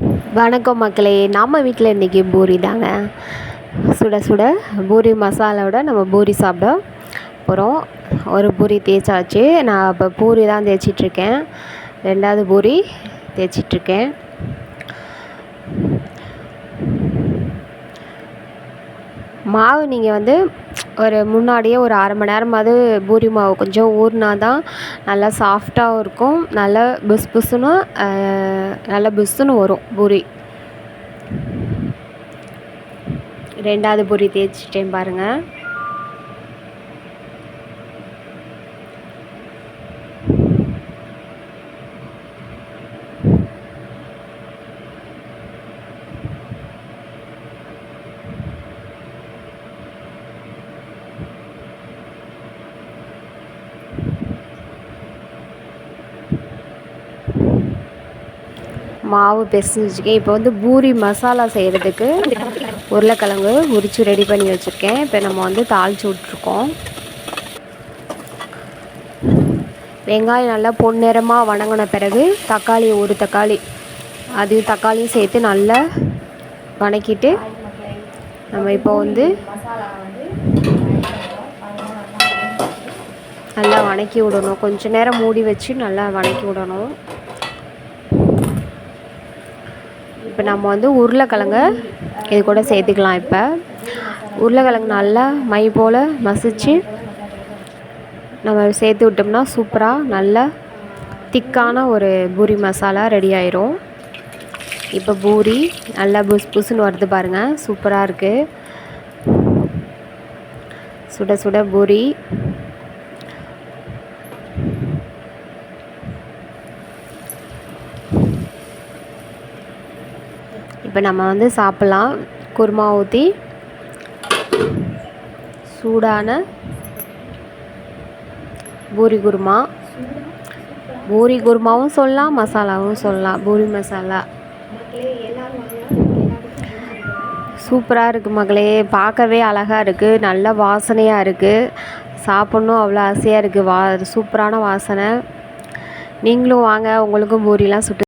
வணக்கம் மக்களே நம்ம வீட்டில் இன்றைக்கி பூரி தாங்க. சுட சுட பூரி மசாலாவோட நம்ம பூரி சாப்பிட போகிறோம் ஒரு பூரி தேய்ச்சாச்சு நான் இப்போ பூரி தான் தேய்ச்சிட்ருக்கேன் ரெண்டாவது பூரி தேய்ச்சிட்ருக்கேன் மாவு நீங்கள் வந்து ஒரு முன்னாடியே ஒரு அரை மணி நேரமாவது பூரி மாவு கொஞ்சம் ஊறினா தான் நல்லா சாஃப்டாகவும் இருக்கும். நல்லா புஸ் புஸ்ஸுன்னு நல்லா புஸ்ஸுன்னு வரும் பூரி. ரெண்டாவது பூரி தேய்ச்சிட்டேன் பாருங்கள் மாவு பிசைஞ்சு வச்சுருக்கேன் இப்போ வந்து பூரி மசாலா செய்கிறதுக்கு உருளைக்கிழங்கு உரித்து ரெடி பண்ணி வச்சுருக்கேன். இப்போ நம்ம வந்து தாளித்து விட்ருக்கோம் வெங்காயம் நல்லா பொன்னிறமாக வணங்கின பிறகு தக்காளி ஒரு தக்காளி அதையும் தக்காளியும் சேர்த்து நல்லா வணக்கிட்டு நம்ம இப்போ வந்து நல்லா வணக்கி விடணும். கொஞ்ச நேரம் மூடி வச்சு நல்லா வணக்கி விடணும். இப்போ நம்ம வந்து உருளைக்கிழங்க இது கூட சேர்த்துக்கலாம் இப்போ. உருளைக்கிழங்கு நல்லா மை போல் மசிச்சு நம்ம சேர்த்து விட்டோம்னா சூப்பராக நல்லா திக்கான ஒரு பூரி மசாலா ரெடி ஆயிரும். இப்போ பூரி நல்லா புஸ் புஸ்ன்னு வருது பாருங்கள் சூப்பராக இருக்குது சுட சுட பூரி இப்போ நம்ம வந்து சாப்பிட்லாம். குருமா ஊற்றி சூடான பூரி குருமா. பூரி குருமாவும் சொல்லலாம் மசாலாவும் சொல்லலாம். பூரி மசாலா. சூப்பராக இருக்குது மகளே. பார்க்கவே அழகாக இருக்குது நல்ல வாசனையாக இருக்குது சாப்பிட்ணும் அவ்வளோ ஆசையாக இருக்குது வா சூப்பரான வாசனை. நீங்களும் வாங்க உங்களுக்கும் பூரிலாம் சுட்டு